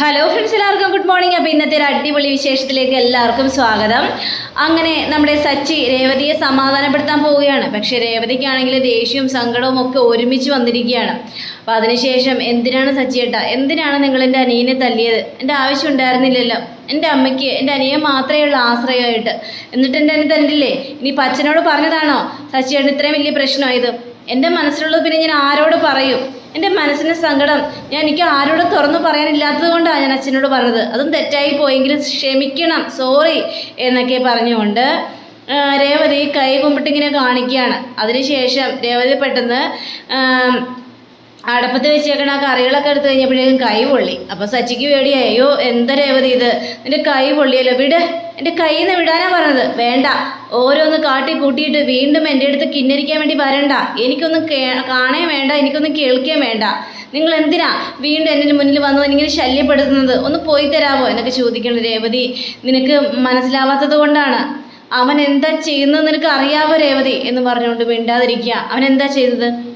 Hello friends എല്ലാവർക്കും good morning അപ്പോൾ ഇന്നത്തെ ഒരു അടിപൊളി വിശേഷത്തിലേക്ക് എല്ലാവർക്കും സ്വാഗതം. അങ്ങനെ നമ്മുടെ സച്ചി രേവതിയെ സമാധാനപ്പെടുത്താൻ പോവുകയാണ്. പക്ഷേ രേവതിക്കാണെങ്കിൽ ദേഷ്യവും സങ്കടവും ഒക്കെ ഒരുമിച്ച് വന്നിരിക്കുകയാണ്. അപ്പോൾ അതിനുശേഷം എന്തിനാണ് സച്ചിയേട്ട എന്തിനാണ് നിങ്ങൾ എന്റെ അനിയനെ തല്ലിയത്? എന്റെ ആവശ്യം ഉണ്ടായിരുന്നില്ലല്ലോ. എന്റെ അമ്മയ്ക്ക് എന്റെ അനിയൻ മാത്രമേ ഉള്ളൂ ആശ്രയമായിട്ട്. എന്നിട്ട് എന്റെ അനി തന്നില്ലേ ഇനി അച്ഛനോട് പറഞ്ഞതാണോ? സച്ചിയേട്ടൻ ഇത്രയും വലിയ പ്രശ്നമായത്. എന്റെ മനസ്സിലുള്ളത് പിന്നെ ഞാൻ ആരോട് പറയും? എന്റെ മനസ്സിന്റെ സങ്കടം. ഞാൻ എനിക്ക് ആരോടും തുറന്നു പറയാനില്ലാത്തത് കൊണ്ടാണ് ഞാൻ അച്ഛനോട് പറഞ്ഞത്. അതും തെറ്റായി പോയെങ്കിൽ ക്ഷമിക്കണം സോറി എന്നൊക്കെ പറഞ്ഞുകൊണ്ട് രേവതി കൈ കുമ്പിട്ടിങ്ങനെ കാണിക്കുകയാണ്. അതിനുശേഷം രേവതി പെട്ടെന്ന് അടപ്പത്ത് വെച്ചേക്കണ ആ കറികളൊക്കെ എടുത്തു കഴിഞ്ഞപ്പോഴേക്കും കൈ പൊള്ളി. അപ്പോൾ സച്ചിക്ക് പേടിയായി അയ്യോ എന്താ രേവതി ഇത്? നിന്റെ കൈ പൊള്ളിയല്ലോ വിട്. എന്റെ കയ്യിൽ നിന്ന് വിടാനാ പറഞ്ഞത്. വേണ്ട. ഓരോന്ന് കാട്ടി കൂട്ടിയിട്ട് വീണ്ടും എന്റെ അടുത്ത് കിന്നരിക്കാൻ വേണ്ടി വരണ്ട. എനിക്കൊന്നും കാണേ വേണ്ട. എനിക്കൊന്നും കേൾക്കുകയും വേണ്ട. നിങ്ങൾ എന്തിനാ വീണ്ടും എന്റെ മുന്നിൽ വന്നു ഇങ്ങനെ ശല്യപ്പെടുത്തുന്നത്? ഒന്ന് പോയി തരാമോ എന്നൊക്കെ ചോദിക്കണം രേവതി. നിനക്ക് മനസ്സിലാവാത്തത് കൊണ്ടാണ്. അവൻ എന്താ ചെയ്യുന്നത് നിനക്ക് അറിയാവോ രേവതി? എന്ന് പറഞ്ഞുകൊണ്ട് മിണ്ടാതിരിക്കുക. അവൻ എന്താ ചെയ്തത്?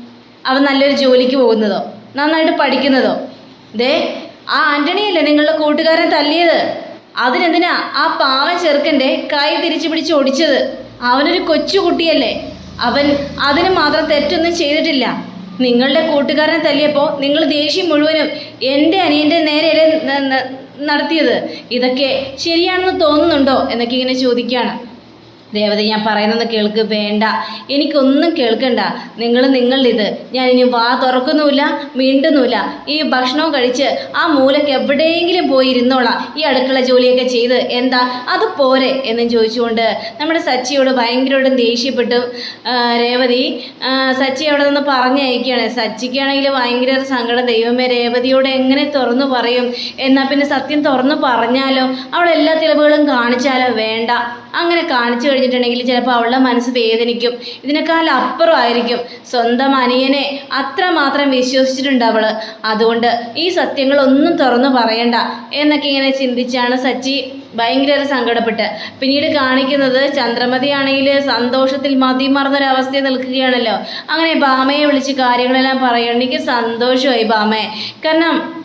അവൻ നല്ലൊരു ജോലിക്ക് പോകുന്നതോ നന്നായിട്ട് പഠിക്കുന്നതോ. ദേ ആ ആന്റണിയല്ലേ നിങ്ങളുടെ കൂട്ടുകാരൻ തല്ലിയത്? അതിനെന്തിനാ ആ പാവൻ ചെറുക്കന്റെ കൈ തിരിച്ചു പിടിച്ച് ഒടിച്ചത്? അവനൊരു കൊച്ചു കുട്ടിയല്ലേ. അവൻ അതിന് മാത്രം തെറ്റൊന്നും ചെയ്തിട്ടില്ല. നിങ്ങളുടെ കൂട്ടുകാരനെ തല്ലിയപ്പോൾ നിങ്ങൾ ദേഷ്യം മുഴുവനും എന്റെ അനിയന്റെ നേരെയല്ലേ നടത്തിയത്. ഇതൊക്കെ ശരിയാണെന്ന് തോന്നുന്നുണ്ടോ എന്നൊക്കെ ഇങ്ങനെ ചോദിക്കുകയാണ്. രേവതി ഞാൻ പറയുന്നത് കേൾക്ക് വേണ്ട. എനിക്കൊന്നും കേൾക്കണ്ട. നിങ്ങൾ നിങ്ങളിത് ഞാൻ ഇനി വാ തുറക്കുന്നുമില്ല മിണ്ടുന്നുമില്ല. ഈ ഭക്ഷണവും കഴിച്ച് ആ മൂലക്ക് എവിടെയെങ്കിലും പോയി ഇരുന്നോളാം. ഈ അടുക്കള ജോലിയൊക്കെ ചെയ്ത്. എന്താ? അത് പോരെ എന്നും ചോദിച്ചുകൊണ്ട് നമ്മുടെ സച്ചിയോട് ഭയങ്കരമായിട്ടും ദേഷ്യപ്പെട്ടു. രേവതി സച്ചി അവിടെ നിന്ന് പറഞ്ഞയക്കുകയാണ്. സച്ചിക്കാണെങ്കിൽ ഭയങ്കര സങ്കടം. ദൈവമേ രേവതിയോട് എങ്ങനെ തുറന്നു പറയും? എന്നാൽ പിന്നെ സത്യം തുറന്നു പറഞ്ഞാലോ? അവൾ എല്ലാ തെളിവുകളും കാണിച്ചാലോ? വേണ്ട. അങ്ങനെ കാണിച്ചു കഴിഞ്ഞിട്ടുണ്ടെങ്കിൽ ചിലപ്പോൾ അവളുടെ മനസ്സ് വേദനിക്കും. ഇതിനേക്കാൾ അപ്പുറമായിരിക്കും സ്വന്തം അനിയനെ അത്രമാത്രം വിശ്വസിച്ചിട്ടുണ്ട് അവൾ അതുകൊണ്ട് ഈ സത്യങ്ങളൊന്നും തുറന്നു പറയണ്ട എന്നൊക്കെ ഇങ്ങനെ ചിന്തിച്ചാണ് സച്ചി ഭയങ്കര സങ്കടപ്പെട്ട്. പിന്നീട് കാണിക്കുന്നത് ചന്ദ്രമതിയാണെങ്കിൽ സന്തോഷത്തിൽ മതിമറന്നൊരവസ്ഥയിൽ നിൽക്കുകയാണല്ലോ. അങ്ങനെ ബാമയെ വിളിച്ച് കാര്യങ്ങളെല്ലാം പറയുകയാണെങ്കിൽ സന്തോഷമായി ബാമയെ കാരണം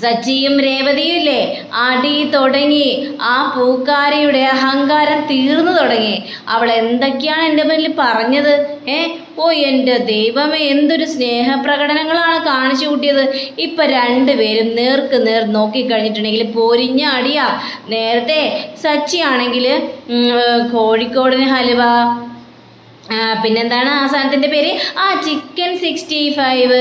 സച്ചിയും രേവതിയില്ലേ? അടി തുടങ്ങി. ആ പൂക്കാരിയുടെ അഹങ്കാരം തീർന്നു തുടങ്ങി. അവൾ എന്തൊക്കെയാണ് എന്റെ മുന്നിൽ പറഞ്ഞത്? ഏ? ഓ എന്റെ ദൈവമേ എന്തൊരു സ്നേഹപ്രകടനങ്ങളാണ് കാണിച്ചു കൂട്ടിയത്. ഇപ്പം രണ്ടുപേരും നേർക്ക് നേർ നോക്കിക്കഴിഞ്ഞിട്ടുണ്ടെങ്കിൽ പൊരിഞ്ഞ അടിയാ. നേരത്തെ സച്ചിയാണെങ്കിൽ കോഴിക്കോടിന് ഹലുവ പിന്നെന്താണ് ആ സാധനത്തിന്റെ പേര്? ആ ചിക്കൻ സിക്സ്റ്റി ഫൈവ്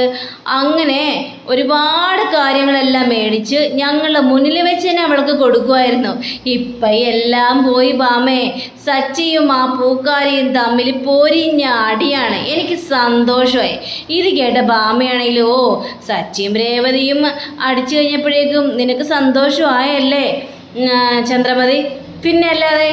അങ്ങനെ ഒരുപാട് കാര്യങ്ങളെല്ലാം മേടിച്ച് ഞങ്ങളുടെ മുന്നിൽ വെച്ച് തന്നെ അവൾക്ക് കൊടുക്കുമായിരുന്നു ഇപ്പം എല്ലാം പോയി ബാമേ സച്ചിയും ആ പൂക്കാരിയും തമ്മിൽ പൊരിഞ്ഞ അടിയാണ്. എനിക്ക് സന്തോഷമായി. ഇത് കേട്ട ബാമയാണെങ്കിലോ സച്ചിയും രേവതിയും അടിച്ചു കഴിഞ്ഞപ്പോഴേക്കും നിനക്ക് സന്തോഷമായല്ലേ? ചന്ദ്രമതി. പിന്നെ അല്ലാതെ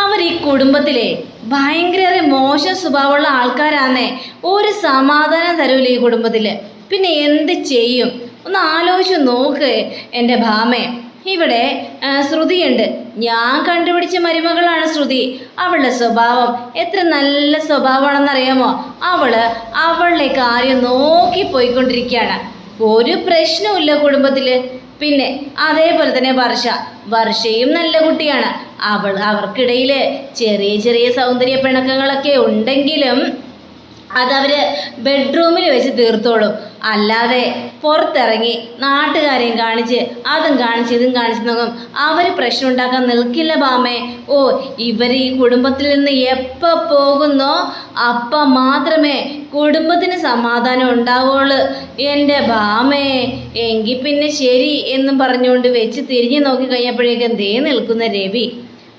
അവർ ഈ കുടുംബത്തിലെ ഭയങ്കര മോശം സ്വഭാവമുള്ള ആൾക്കാരാന്നേ. ഒരു സമാധാനം തരൂല ഈ കുടുംബത്തിൽ പിന്നെ എന്ത് ചെയ്യും? ഒന്ന് ആലോചിച്ച് നോക്ക് എന്റെ ഭാമേ. ഇവിടെ ശ്രുതിയുണ്ട്. ഞാൻ കണ്ടുപിടിച്ച മരുമകളാണ് ശ്രുതി. അവളുടെ സ്വഭാവം എത്ര നല്ല സ്വഭാവമാണെന്നറിയാമോ? അവൾ അവളുടെ കാര്യം നോക്കി പോയിക്കൊണ്ടിരിക്കുകയാണ്. ഒരു പ്രശ്നവുമില്ല കുടുംബത്തിൽ. പിന്നെ അതേപോലെ തന്നെ വർഷ. വർഷയും നല്ല കുട്ടിയാണ്. അവൾ അവർക്കിടയിൽ ചെറിയ ചെറിയ സൗന്ദര്യ പിണക്കങ്ങളൊക്കെ ഉണ്ടെങ്കിലും അതവർ ബെഡ്റൂമിൽ വെച്ച് തീർത്തോളും. അല്ലാതെ പുറത്തിറങ്ങി നാട്ടുകാരെയും കാണിച്ച് അതും കാണിച്ച് ഇതും കാണിച്ച് നോക്കും അവർ പ്രശ്നം ഉണ്ടാക്കാൻ നിൽക്കില്ല ബാമേ. ഓ ഇവർ ഈ കുടുംബത്തിൽ നിന്ന് എപ്പോൾ പോകുന്നോ അപ്പം മാത്രമേ കുടുംബത്തിന് സമാധാനം ഉണ്ടാവുള്ളൂ. എന്റെ ബാമേ എങ്കിൽ പിന്നെ ശരി എന്നും പറഞ്ഞുകൊണ്ട് വെച്ച് തിരിഞ്ഞു നോക്കി കഴിഞ്ഞപ്പോഴേക്കും ദേ നിൽക്കുന്ന രവി.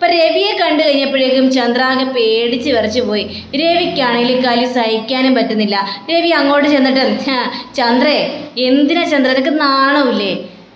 അപ്പൊ രവിയെ കണ്ടു കഴിഞ്ഞപ്പോഴേക്കും ചന്ദ്രാകെ പേടിച്ച് വിറച്ചു പോയി. രവിക്കാണെങ്കിൽ കലി സഹിക്കാനും പറ്റുന്നില്ല. രവി അങ്ങോട്ട് ചെന്നിട്ട് ചന്ദ്രേ എന്തിനാ ചന്ദ്ര? എനിക്ക് നാണമില്ലേ?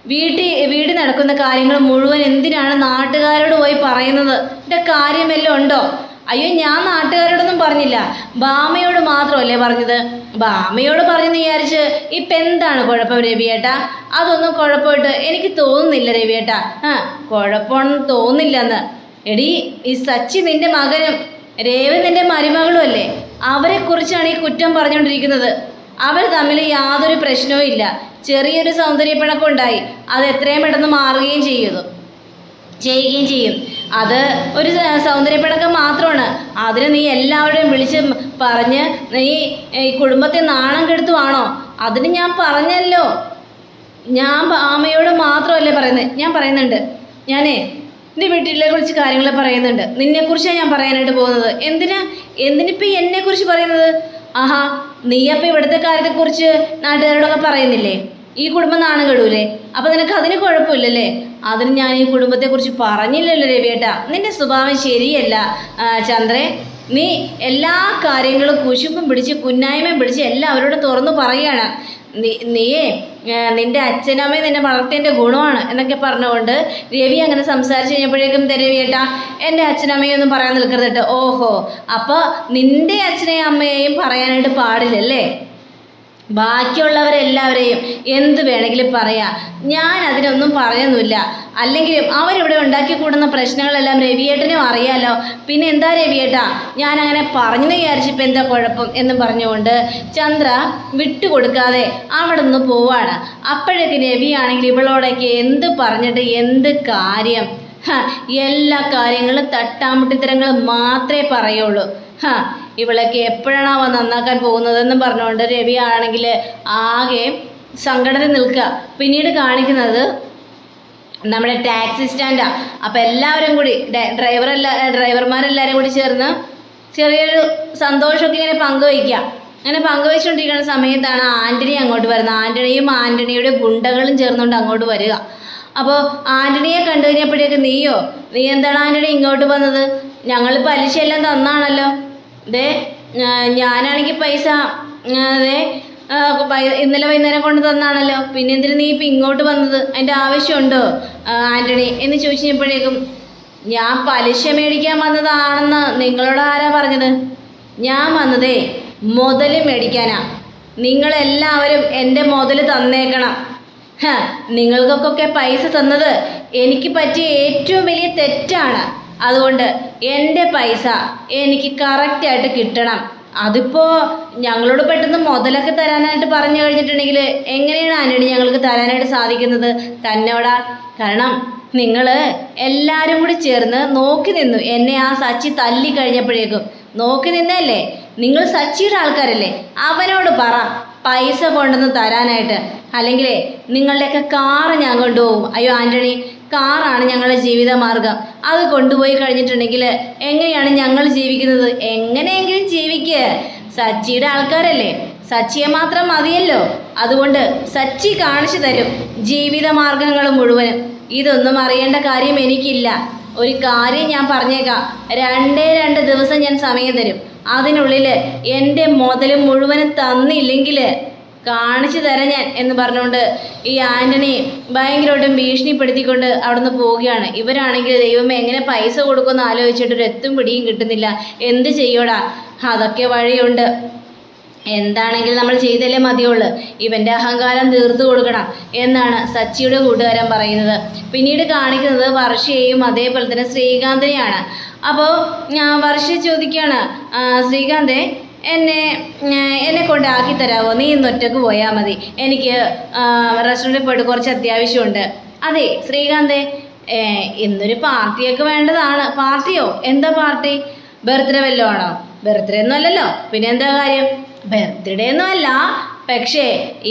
വീട്ടിൽ വീട് നടക്കുന്ന കാര്യങ്ങൾ മുഴുവൻ എന്തിനാണ് നാട്ടുകാരോട് പോയി പറയുന്നത്? എന്റെ കാര്യമെല്ലാം ഉണ്ടോ? അയ്യോ ഞാൻ നാട്ടുകാരോടൊന്നും പറഞ്ഞില്ല. ബാമയോട് മാത്രമല്ലേ പറഞ്ഞത്. ബാമയോട് പറഞ്ഞെന്ന് വിചാരിച്ച് ഇപ്പം എന്താണ് കുഴപ്പം രവിയേട്ടാ? അതൊന്നും കുഴപ്പമായിട്ട് എനിക്ക് തോന്നുന്നില്ല രവിയേട്ടാ. ആ കുഴപ്പമൊന്നും തോന്നില്ലെന്ന് എടി ഈ സച്ചി നിന്റെ മകനും രേവൻ നിന്റെ മരുമകളും അല്ലേ? അവരെ കുറിച്ചാണ് ഈ കുറ്റം പറഞ്ഞുകൊണ്ടിരിക്കുന്നത്. അവർ തമ്മിൽ യാതൊരു പ്രശ്നവും ഇല്ല. ചെറിയൊരു സൗന്ദര്യപ്പിണക്കം ഉണ്ടായി അത് എത്രയും പെട്ടെന്ന് മാറുകയും ചെയ്യുന്നു. ചെയ്യുകയും ചെയ്യും. അത് ഒരു സൗന്ദര്യപ്പിണക്കം മാത്രമാണ്. അതിന് നീ എല്ലാവരെയും വിളിച്ച് പറഞ്ഞ് നീ ഈ കുടുംബത്തെ നാണം കെടുത്തുവാണോ അതിന് ഞാൻ പറഞ്ഞല്ലോ. ഞാൻ അമ്മയോട് മാത്രമല്ലേ പറയുന്നത് ഞാൻ പറയുന്നുണ്ട്. ഞാനേ എന്റെ വീട്ടിലെ കുറിച്ച് കാര്യങ്ങൾ പറയുന്നുണ്ട്. നിന്നെക്കുറിച്ചാണ് ഞാൻ പറയാനായിട്ട് പോകുന്നത്. എന്തിനാ? എന്തിനിപ്പോൾ എന്നെക്കുറിച്ച് പറയുന്നത്? ആഹാ നീ അപ്പം ഇവിടുത്തെ കാര്യത്തെക്കുറിച്ച് നാട്ടുകാരോടൊക്കെ പറയുന്നില്ലേ? ഈ കുടുംബം നാണം കെടൂലേ അപ്പം നിനക്ക് അതിന് കുഴപ്പമില്ലല്ലേ? അതിന് ഞാൻ ഈ കുടുംബത്തെക്കുറിച്ച് പറഞ്ഞില്ലല്ലോ രവിയേട്ടാ. നിന്റെ സ്വഭാവം ശരിയല്ല ചന്ദ്രേ. നീ എല്ലാ കാര്യങ്ങളും കുശുമ്പും പിടിച്ച് കുന്നായ്മയും പിടിച്ച് എല്ലാവരോടും തുറന്നു പറയുകയാണ്. നീ നീയേ ആ, നിന്റെ അച്ഛനമ്മയും നിന്നെ വളർത്തിയതിന്റെ ഗുണമാണ് എന്നൊക്കെ പറഞ്ഞുകൊണ്ട് രവി അങ്ങനെ സംസാരിച്ച് കഴിഞ്ഞപ്പോഴേക്കും രവിയേട്ടാ എന്റെ അച്ഛനമ്മയും ഒന്നും പറയാൻ നിൽക്കരുത് കേട്ടോ. ഓഹോ അപ്പോൾ നിന്റെ അച്ഛനെയും അമ്മയെയും പറയാനായിട്ട് പാടില്ലല്ലേ? ബാക്കിയുള്ളവരെല്ലാവരെയും എന്ത് വേണമെങ്കിലും പറയാം. ഞാൻ അതിനൊന്നും പറയുന്നില്ല. അല്ലെങ്കിലും അവരിവിടെ ഉണ്ടാക്കി കൂടുന്ന പ്രശ്നങ്ങളെല്ലാം രവിയേട്ടനും അറിയാലോ. പിന്നെ എന്താ രവിയേട്ടാ? ഞാൻ അങ്ങനെ പറഞ്ഞു വിചാരിച്ചിപ്പോൾ എന്താ കുഴപ്പം എന്ന് പറഞ്ഞുകൊണ്ട് ചന്ദ്ര വിട്ടുകൊടുക്കാതെ അവിടെ നിന്ന് പോവാണ്. അപ്പോഴേക്ക് രവിയാണെങ്കിൽ ഇവളോടൊക്കെ എന്ത് പറഞ്ഞിട്ട് എന്ത് കാര്യം? എല്ലാ കാര്യങ്ങളും തട്ടാമുട്ടിത്തരങ്ങൾ മാത്രമേ പറയുള്ളൂ. ഇവളൊക്കെ എപ്പോഴാണ് അവ നന്നാക്കാൻ പോകുന്നതെന്നും പറഞ്ഞുകൊണ്ട് രവി ആണെങ്കിൽ ആകെ സങ്കടത്തിൽ നിൽക്കുക. പിന്നീട് കാണിക്കുന്നത് നമ്മുടെ ടാക്സി സ്റ്റാൻഡാണ് അപ്പോൾ എല്ലാവരും കൂടി ഡ്രൈവർ എല്ലാ ഡ്രൈവർമാരെല്ലാവരും കൂടി ചേർന്ന് ചെറിയൊരു സന്തോഷമൊക്കെ ഇങ്ങനെ പങ്കുവയ്ക്കുക. അങ്ങനെ പങ്കുവെച്ചുകൊണ്ടിരിക്കുന്ന സമയത്താണ് ആന്റണി അങ്ങോട്ട് വരുന്നത്. ആന്റണിയും ആന്റണിയുടെ ഗുണ്ടകളും ചേർന്നുകൊണ്ട് അങ്ങോട്ട് വരിക. അപ്പോൾ ആന്റണിയെ കണ്ടു കഴിഞ്ഞപ്പോഴേക്ക് നീയോ നീ എന്താണ് ആന്റണി ഇങ്ങോട്ട് വന്നത്? ഞങ്ങൾ പലിശയെല്ലാം തന്നാണല്ലോ. ദേ ഞാനാണെങ്കിൽ പൈസ അതെ ഇന്നലെ വൈകുന്നേരം കൊണ്ട് തന്നാണല്ലോ. പിന്നെ എന്തിനു നീ ഇപ്പം ഇങ്ങോട്ട് വന്നത്? അതിന്റെ ആവശ്യമുണ്ടോ? ആന്റണി എന്ന് ചോദിച്ചപ്പോഴേക്കും ഞാൻ പലിശ മേടിക്കാൻ വന്നതാണെന്ന് നിങ്ങളോട് ആരാ പറഞ്ഞത്? ഞാൻ വന്നതേ മുതൽ മേടിക്കാനാ. നിങ്ങളെല്ലാവരും എന്റെ മുതൽ തന്നേക്കണം. നിങ്ങൾക്കൊക്കെ പൈസ തന്നത് എനിക്ക് പറ്റിയ ഏറ്റവും വലിയ തെറ്റാണ്. അതുകൊണ്ട് എന്റെ പൈസ എനിക്ക് കറക്റ്റായിട്ട് കിട്ടണം. അതിപ്പോൾ ഞങ്ങളോട് പെട്ടെന്ന് മുതലൊക്കെ തരാനായിട്ട് പറഞ്ഞു കഴിഞ്ഞിട്ടുണ്ടെങ്കിൽ എങ്ങനെയാണ് ആന്റണി ഞങ്ങൾക്ക് തരാനായിട്ട് സാധിക്കുന്നത്? തന്നോടാ കാരണം നിങ്ങൾ എല്ലാവരും കൂടി ചേർന്ന് നോക്കി നിന്നു. എന്നെ ആ സച്ചി തല്ലി കഴിഞ്ഞപ്പോഴേക്കും. നോക്കി നിന്നല്ലേ നിങ്ങൾ സച്ചിയുടെ ആൾക്കാരല്ലേ? അവനോട് പറ. പൈസ കൊണ്ടുവന്ന് തരാനായിട്ട്. അല്ലെങ്കിൽ നിങ്ങളുടെയൊക്കെ കാറ് ഞാൻ കൊണ്ടുപോകും. അയ്യോ ആന്റണി കാറാണ് ഞങ്ങളുടെ ജീവിത മാർഗം അത് കൊണ്ടുപോയി കഴിഞ്ഞിട്ടുണ്ടെങ്കിൽ എങ്ങനെയാണ് ഞങ്ങൾ ജീവിക്കുന്നത്? എങ്ങനെയെങ്കിലും ജീവിക്കുക സച്ചിയുടെ ആൾക്കാരല്ലേ? സച്ചിയെ മാത്രം മതിയല്ലോ. അതുകൊണ്ട് സച്ചി കാണിച്ചു തരും ജീവിത മാർഗങ്ങൾ മുഴുവനും. ഇതൊന്നും അറിയേണ്ട കാര്യം എനിക്കില്ല. ഒരു കാര്യം ഞാൻ പറഞ്ഞേക്കാം. രണ്ടേ രണ്ട് ദിവസം ഞാൻ സമയം തരും. അതിനുള്ളിൽ എന്റെ മുതൽ മുഴുവനും തന്നില്ലെങ്കിൽ കാണിച്ചു തരാം ഞാൻ എന്ന് പറഞ്ഞുകൊണ്ട് ഈ ആന്റണി ഭയങ്കരമായിട്ടും ഭീഷണിപ്പെടുത്തിക്കൊണ്ട് അവിടുന്ന് പോവുകയാണ്. ഇവരാണെങ്കിൽ ദൈവമേ എങ്ങനെ പൈസ കൊടുക്കുമെന്ന് ആലോചിച്ചിട്ട് ഒരു എത്തും പിടിയും കിട്ടുന്നില്ല. എന്ത് ചെയ്യോടാ? അതൊക്കെ വഴിയുണ്ട്. എന്താണെങ്കിലും നമ്മൾ ചെയ്തല്ലേ മതിയുള്ളൂ. ഇവന്റെ അഹങ്കാരം തീർത്തു കൊടുക്കണം എന്നാണ് സച്ചിയുടെ കൂട്ടുകാരൻ പറയുന്നത്. പിന്നീട് കാണിക്കുന്നത് വർഷയെയും അതേപോലെ തന്നെ ശ്രീകാന്തിനെയാണ്. അപ്പോൾ വർഷ ചോദിക്കുകയാണ്. ശ്രീകാന്തേ എന്നെ എന്നെ കൊണ്ട് ആക്കി തരാമോ നീ ഇന്ന് ഒറ്റയ്ക്ക് പോയാൽ മതി. എനിക്ക് റെസ്റ്റോറന്റിൽ പോയിട്ട് കുറച്ച് അത്യാവശ്യമുണ്ട്. അതെ ശ്രീകാന്തേ ഇന്നൊരു പാർട്ടിയൊക്കെ വേണ്ടതാണ്. പാർട്ടിയോ? എന്താ പാർട്ടി? ബർത്ത്ഡേ വല്ലതും ആണോ ബർത്ത്ഡേ ഒന്നും അല്ലല്ലോ. പിന്നെ എന്താ കാര്യം? ബർത്ത്ഡേ ഒന്നും അല്ല. പക്ഷേ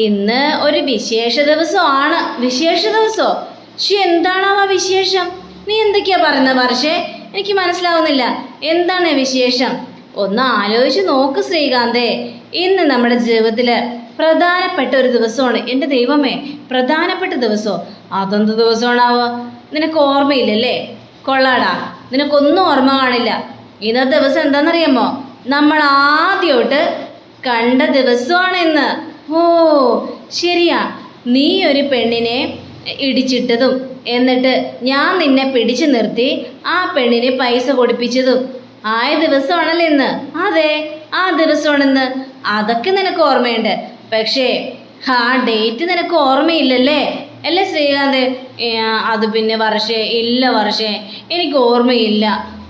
ഇന്ന് ഒരു വിശേഷ ദിവസമാണ്. വിശേഷ ദിവസമോ പക്ഷെ എന്താണോ ആ വിശേഷം? നീ എന്തൊക്കെയാ പറയുന്നത് പക്ഷേ എനിക്ക് മനസ്സിലാവുന്നില്ല. എന്താണ് വിശേഷം? ഒന്ന് ആലോചിച്ച് നോക്ക് ശ്രീകാന്തേ. ഇന്ന് നമ്മുടെ ജീവിതത്തിൽ പ്രധാനപ്പെട്ട ഒരു ദിവസമാണ്. എന്റെ ദൈവമേ പ്രധാനപ്പെട്ട ദിവസമോ അതെന്ത് ദിവസമാണാവോ? നിനക്ക് ഓർമ്മയില്ലല്ലേ? കൊള്ളാടാ. നിനക്കൊന്നും ഓർമ്മ കാണില്ല. ഇന്നത്തെ ദിവസം എന്താണെന്നറിയാമോ? നമ്മൾ ആദ്യമായിട്ട് കണ്ട ദിവസമാണ് ഇന്ന്. ഓ ശരിയാ. നീ ഒരു പെണ്ണിനെ ഇടിച്ചിട്ടതും എന്നിട്ട് ഞാൻ നിന്നെ പിടിച്ചു നിർത്തി ആ പെണ്ണിനെ പൈസ കൊടുപ്പിച്ചതും ആയ ദിവസമാണല്ലോ ഇന്ന്. അതെ ആ ദിവസമാണെന്ന്. അതൊക്കെ നിനക്ക് ഓർമ്മയുണ്ട്. പക്ഷേ ആ ഡേറ്റ് നിനക്ക് ഓർമ്മയില്ലല്ലേ? അല്ലേ ശ്രീകാന്ത്? അത് പിന്നെ വർഷേ ഇല്ല വർഷേ എനിക്ക് ഓർമ്മയില്ല.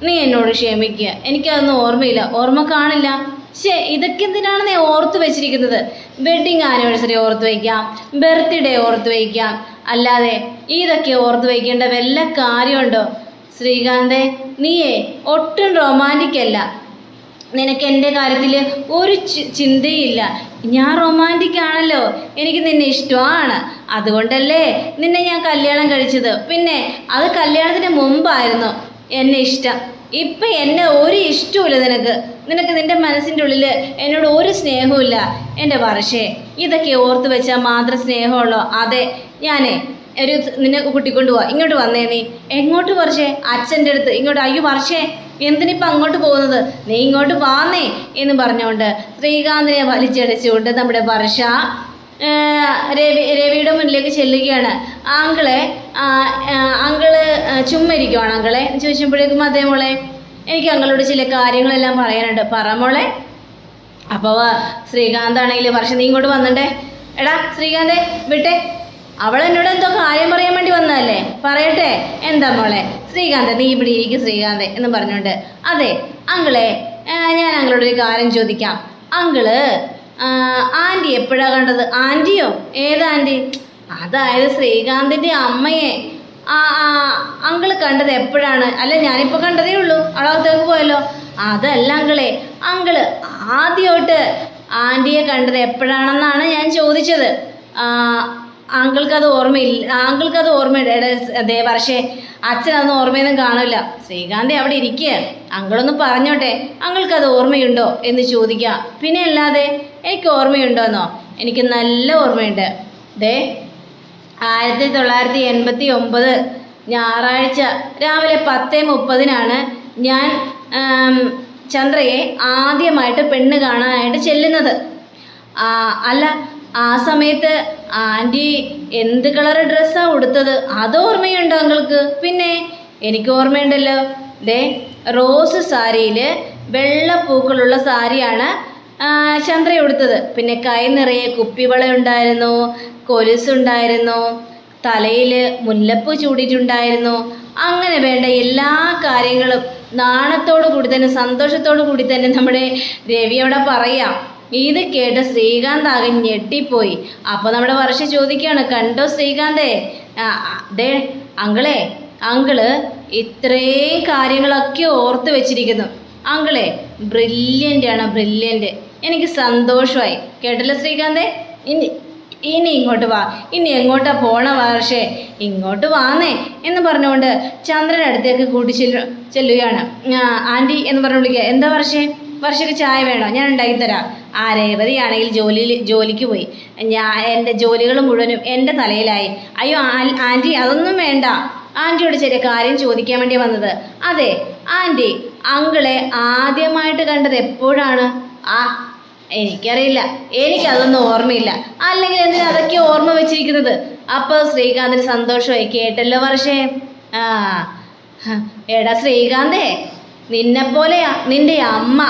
നീ എന്നോട് ക്ഷമിക്കുക എനിക്കതൊന്നും ഓർമ്മയില്ല. ഓർമ്മ കാണില്ല. ശേ ഇതൊക്കെ എന്തിനാണ് നീ ഓർത്ത് വെച്ചിരിക്കുന്നത്? വെഡിങ് ആനിവേഴ്സറി ഓർത്ത് വയ്ക്കാം ബർത്ത്ഡേ ഓർത്ത് വയ്ക്കാം അല്ലാതെ ഇതൊക്കെ ഓർത്ത് വയ്ക്കേണ്ട വല്ല കാര്യമുണ്ടോ? ശ്രീകാന്തേ നീയേ ഒട്ടും റൊമാന്റിക് അല്ല. നിനക്ക് എന്റെ കാര്യത്തിൽ ഒരു ചിന്തയില്ല. ഞാൻ റൊമാന്റിക് ആണല്ലോ. എനിക്ക് നിന്നെ ഇഷ്ടമാണ്. അതുകൊണ്ടല്ലേ നിന്നെ ഞാൻ കല്യാണം കഴിച്ചത്. പിന്നെ അത് കല്യാണത്തിന് മുമ്പായിരുന്നു എന്നെ ഇഷ്ടം. ഇപ്പം എന്നെ ഒരു ഇഷ്ടമില്ല നിനക്ക്. നിനക്ക് നിന്റെ മനസ്സിന്റെ ഉള്ളിൽ എന്നോട് ഒരു സ്നേഹവുമില്ല. എന്റെ വർഷേ ഇതൊക്കെ ഓർത്ത് വെച്ചാൽ മാത്രം സ്നേഹമുള്ളോ? അതെ ഞാനേ. ഒരു നിന്നെ കൂട്ടിക്കൊണ്ട് പോവാ. ഇങ്ങോട്ട് വന്നേ നീ. എങ്ങോട്ട് വർഷേ? അച്ഛന്റെ അടുത്ത്. ഇങ്ങോട്ട് അയ്യോ വർഷേ എന്തിനിപ്പോൾ അങ്ങോട്ട് പോകുന്നത്? നീ ഇങ്ങോട്ട് വാന്നേ എന്ന് പറഞ്ഞുകൊണ്ട് ശ്രീകാന്തിനെ വലിച്ചടിച്ചുകൊണ്ട് നമ്മുടെ വർഷ രവി രവിയുടെ മുന്നിലേക്ക് ചെല്ലുകയാണ്. ആങ്കിളെ ചുമ്മരിക്കുവാണ് ആങ്കിളെ. എന്ന് ചോദിച്ചപ്പോഴേക്കും അതേ മോളെ എനിക്ക് അങ്ങളോട് ചില കാര്യങ്ങളെല്ലാം പറയാനുണ്ട്. പറ മോളെ. അപ്പോൾ ശ്രീകാന്ത് ആണെങ്കിൽ വർഷം നീ ഇങ്ങോട്ട് വന്നിട്ടേ എടാ ശ്രീകാന്തേ വിട്ടെ. അവൾ എന്നോട് എന്തോ കാര്യം പറയാൻ വേണ്ടി വന്നതല്ലേ? പറയട്ടെ. എന്താ മോളെ? ശ്രീകാന്ത് നീ ഇവിടെ ഇരിക്കും ശ്രീകാന്ത് എന്ന് പറഞ്ഞോണ്ട്. അതെ അങ്കിളെ ഞാൻ അങ്ങളോട് ഒരു കാര്യം ചോദിക്കാം. അങ്കിൾ ആന്റി എപ്പോഴാ കണ്ടത്? ആന്റിയോ ഏത് ആന്റി അതായത് ശ്രീകാന്തിന്റെ അമ്മയെ. ആ ആ അങ്കിൾ കണ്ടത് എപ്പോഴാണ്? അല്ല ഞാനിപ്പോൾ കണ്ടതേ ഉള്ളൂ. അളവത്തേക്ക് പോയല്ലോ. അതല്ല അങ്കിളെ അങ്കിൾ ആദ്യമായിട്ട് ആന്റിയെ കണ്ടത് എപ്പോഴാണെന്നാണ് ഞാൻ ചോദിച്ചത്. ആ, അങ്കിൾക്ക് അത് ഓർമ്മയില്ല. ആങ്കൾക്കത് അത് ഓർമ്മയില്ല അതേ പക്ഷേ അച്ഛനതൊന്നും ഓർമ്മയൊന്നും കാണില്ല ശ്രീകാന്തി അവിടെ ഇരിക്കുക അങ്കിളൊന്ന് പറഞ്ഞോട്ടെ അങ്കിൾക്ക് അത് ഓർമ്മയുണ്ടോ എന്ന് ചോദിക്കാം. പിന്നെ അല്ലാതെ എനിക്ക് ഓർമ്മയുണ്ടോ എന്നോ എനിക്ക് നല്ല ഓർമ്മയുണ്ട്. ദേ ആയിരത്തി തൊള്ളായിരത്തി എൺപത്തി ഒമ്പത് ഞായറാഴ്ച രാവിലെ പത്ത് മുപ്പതിനാണ് ഞാൻ ചന്ദ്രയെ ആദ്യമായിട്ട് പെണ്ണ് കാണാനായിട്ട് ചെല്ലുന്നത്. അല്ല ആ സമയത്ത് ആന്റി എന്ത് കളർ ഡ്രസ്സാണ് ഉടുത്തത്? അത് ഓർമ്മയുണ്ടോ അങ്ങൾക്ക്? പിന്നെ എനിക്ക് ഓർമ്മയുണ്ടല്ലോ. ദേ റോസ് സാരിയിൽ വെള്ളപ്പൂക്കളുള്ള സാരിയാണ് ആ, ചന്ദ്ര ഉടുത്തത്. പിന്നെ കൈ നിറയെ കുപ്പിവള ഉണ്ടായിരുന്നു കൊലുസുണ്ടായിരുന്നു തലയിൽ മുല്ലപ്പൂ ചൂടിയിട്ടുണ്ടായിരുന്നു. അങ്ങനെ വേണ്ട എല്ലാ കാര്യങ്ങളും നാണത്തോടു കൂടി തന്നെ സന്തോഷത്തോടു കൂടി തന്നെ നമ്മുടെ രവി അവിടെ പറയാം. ഇത് കേട്ട് ശ്രീകാന്ത് ആകെ ഞെട്ടിപ്പോയി. അപ്പോൾ നമ്മുടെ വർഷ ചോദിക്കുകയാണ് കണ്ടോ ശ്രീകാന്തേ? ദേ അങ്കിളെ അങ്കിൾ ഇത്രയും കാര്യങ്ങളൊക്കെ ഓർത്ത് വെച്ചിരിക്കുന്നു. അങ്കിളെ ബ്രില്യന്റ് ആണ് ബ്രില്യന്റ് എനിക്ക് സന്തോഷമായി. കേട്ടല്ലോ ശ്രീകാന്തേ? ഇനി ഇനി ഇങ്ങോട്ട് വാ. ഇനി എങ്ങോട്ടാ പോണ വർഷേ? ഇങ്ങോട്ട് വാന്നേ. എന്ന് പറഞ്ഞുകൊണ്ട് ചന്ദ്രൻ അടുത്തേക്ക് കൂട്ടി ചെല്ലു ചെല്ലുകയാണ്. ആന്റി എന്ന് പറഞ്ഞു വിളിക്കുക എന്താ വർഷേ? വർഷയ്ക്ക് ചായ വേണോ? ഞാൻ ഉണ്ടാക്കിത്തരാം. ആ രേവതിയാണെങ്കിൽ ജോലിയിൽ ജോലിക്ക് പോയി. ഞാൻ എന്റെ ജോലികൾ മുഴുവനും എന്റെ തലയിലായി. അയ്യോ ആന്റി അതൊന്നും വേണ്ട. ആന്റിയോട് ചെറിയ കാര്യം ചോദിക്കാൻ വേണ്ടി വന്നത്. അതെ ആന്റി അങ്കിളെ ആദ്യമായിട്ട് കണ്ടത് എപ്പോഴാണ്? ആ എനിക്കറിയില്ല. എനിക്കതൊന്നും ഓർമ്മയില്ല. അല്ലെങ്കിൽ എന്തിനാ അതൊക്കെ ഓർമ്മ വെച്ചിരിക്കുന്നത്? അപ്പോൾ ശ്രീകാന്തിന് സന്തോഷമായി. കേട്ടല്ലോ വർഷേ. ആ എടാ ശ്രീകാന്തേ. നിന്നെ പോലെയാ നിന്റെ അമ്മ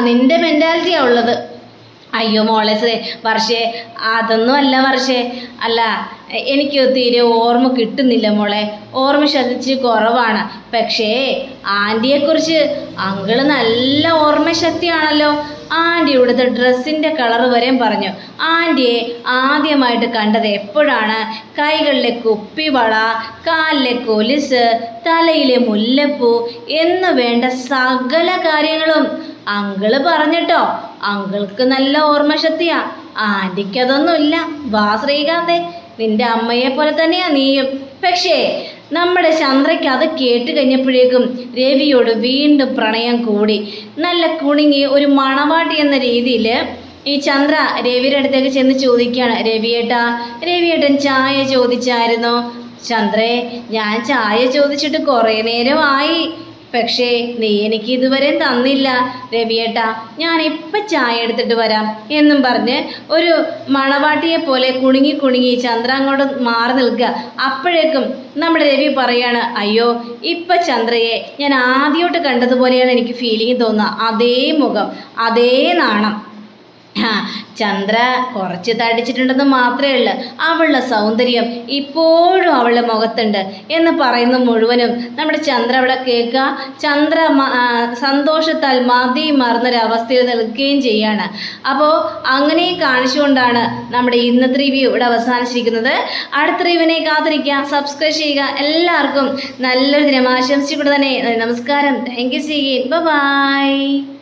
നിന്റെ മെന്റാലിറ്റിയാ ഉള്ളത്. അയ്യോ മോളെ വർഷേ അതൊന്നും അല്ല വർഷേ. അല്ല എനിക്ക് തീരെ ഓർമ്മ കിട്ടുന്നില്ല മോളെ. ഓർമ്മ ശക്തി കുറവാണ്. പക്ഷേ ആന്റിയെക്കുറിച്ച് അങ്കിൾ നല്ല ഓർമ്മശക്തിയാണല്ലോ ആന്റി ഇവിടുത്തെ ഡ്രസ്സിന്റെ കളർ വരെയും പറഞ്ഞു. ആന്റിയെ ആദ്യമായിട്ട് കണ്ടത് എപ്പോഴാണ്? കൈകളിലെ കുപ്പിവള കാലിലെ കൊലിസ് തലയിലെ മുല്ലപ്പൂ എന്ന് വേണ്ട സകല കാര്യങ്ങളും അങ്കിൾ പറഞ്ഞിട്ടോ? അങ്കിൾക്ക് നല്ല ഓർമ്മശക്തിയാ. ആന്റിക്കതൊന്നുമില്ല വാ ശ്രീകാന്തേ നിന്റെ അമ്മയെ പോലെ തന്നെയാ നീയും. പക്ഷേ നമ്മുടെ ചന്ദ്രയ്ക്ക് അത് കേട്ട് കഴിഞ്ഞപ്പോഴേക്കും രവിയോട് വീണ്ടും പ്രണയം കൂടി. നല്ല കുണുങ്ങി ഒരു മണവാട്ടി എന്ന രീതിയിൽ ഈ ചന്ദ്ര രവിയുടെ അടുത്തേക്ക് ചെന്ന് ചോദിക്കുകയാണ്. രവിയേട്ടാ രവിയേട്ടൻ ചായ ചോദിച്ചായിരുന്നോ. ചന്ദ്രേ ഞാൻ ചായ ചോദിച്ചിട്ട് കുറേ നേരമായി. പക്ഷേ നീ എനിക്ക് ഇതുവരെ തന്നില്ല രവിയേട്ടാ. ഞാൻ ഇപ്പം ചായ എടുത്തിട്ട് വരാം എന്നും പറഞ്ഞ് ഒരു മണവാട്ടിയെ പോലെ കുണുങ്ങി കുണുങ്ങി ചന്ദ്ര അങ്ങോട്ട് മാറി നിൽക്കുക. അപ്പോഴേക്കും നമ്മുടെ രവി പറയാണ് അയ്യോ ഇപ്പം ചന്ദ്രയെ ഞാൻ ആദ്യമായിട്ട് കണ്ടതുപോലെയാണ് എനിക്ക് ഫീലിംഗ് തോന്നുക. അതേ മുഖം അതേ നാണം. ചന്ദ്ര കുറച്ച് തടിച്ചിട്ടുണ്ടെന്ന് മാത്രമേ ഉള്ളൂ. അവളുടെ സൗന്ദര്യം ഇപ്പോഴും അവളുടെ മുഖത്തുണ്ട് എന്ന് പറയുന്ന മുഴുവനും നമ്മുടെ ചന്ദ്ര അവിടെ കേൾക്കുക. ചന്ദ്ര സന്തോഷത്താൽ മതി മറന്നൊരവസ്ഥയിൽ നിൽക്കുകയും ചെയ്യാണ്. അപ്പോൾ അങ്ങനെ കാണിച്ചുകൊണ്ടാണ് നമ്മുടെ ഇന്നത്തെ റിവ്യൂ ഇവിടെ അവസാനിച്ചിരിക്കുന്നത്. അടുത്ത റിവ്യൂവിനെ കാത്തിരിക്കുക. സബ്സ്ക്രൈബ് ചെയ്യുക. എല്ലാവർക്കും നല്ലൊരു ദിനം ആശംസിച്ചുകൊണ്ട് തന്നെ നമസ്കാരം. Thank you C by